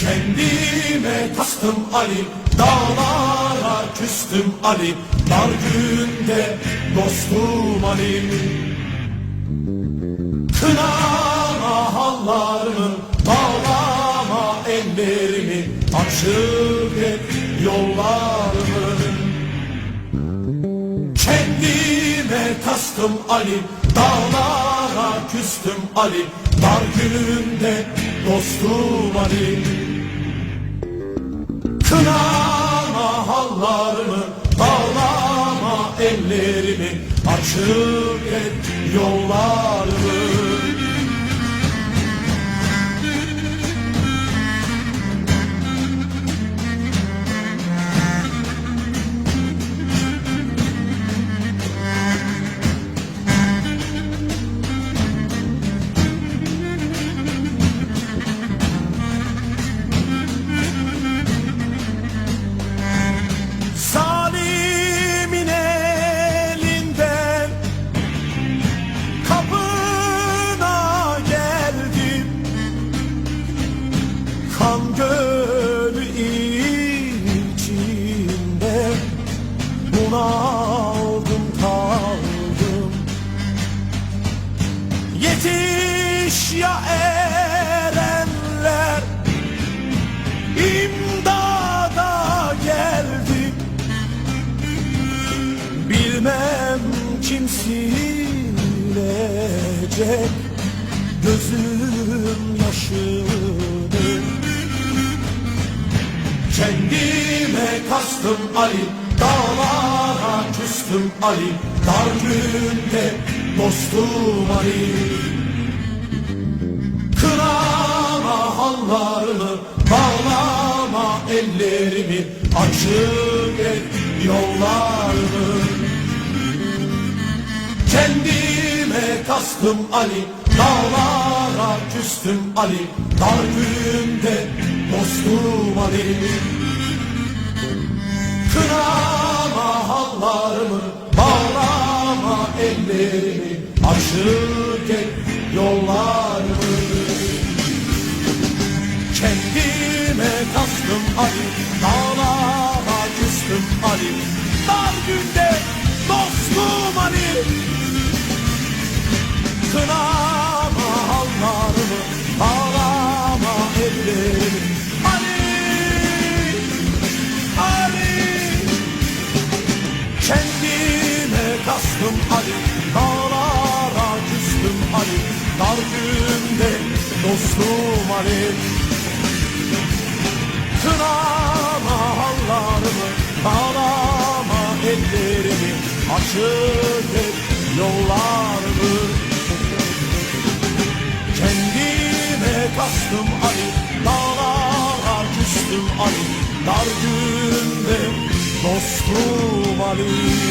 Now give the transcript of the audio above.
Kendime kastım Ali Dağlara küstüm Ali. Dar günde dostum Ali. Kınama hallarımı Bağlama ellerimi. Açık et yollarımı. Kendime kastım Ali Dağlara küstüm Ali. Dar gününde dostum Ali Kınama hallarımı Bağlama ellerimi Açık et yollarımı Yetiş ya erenler. İmdada geldim Bilmem kim silecek. Gözüm yaşını Kendime kastım Ali. Dağlara küstüm Ali. Dar günde dostum Ali. Kınama hallarımı Bağlama ellerimi Açık et yollarımı Kendime kastım Ali Dağlara küstüm Ali. Dar günde dostum Ali. Kınama hallarımı ellerimi Açık et yollarımı. Kendime kastım Ali Dağlara küstüm Ali. Dar günde dostum Ali. Kınama hallarımı Bağlama ellerimi Ali Ali. Kendime kastım Ali Ali Kınama hallarımı Bağlama ellerimi Açık et yollarımı. Kendime kastım Ali Dağlara küstüm Ali Dar günde dostum Ali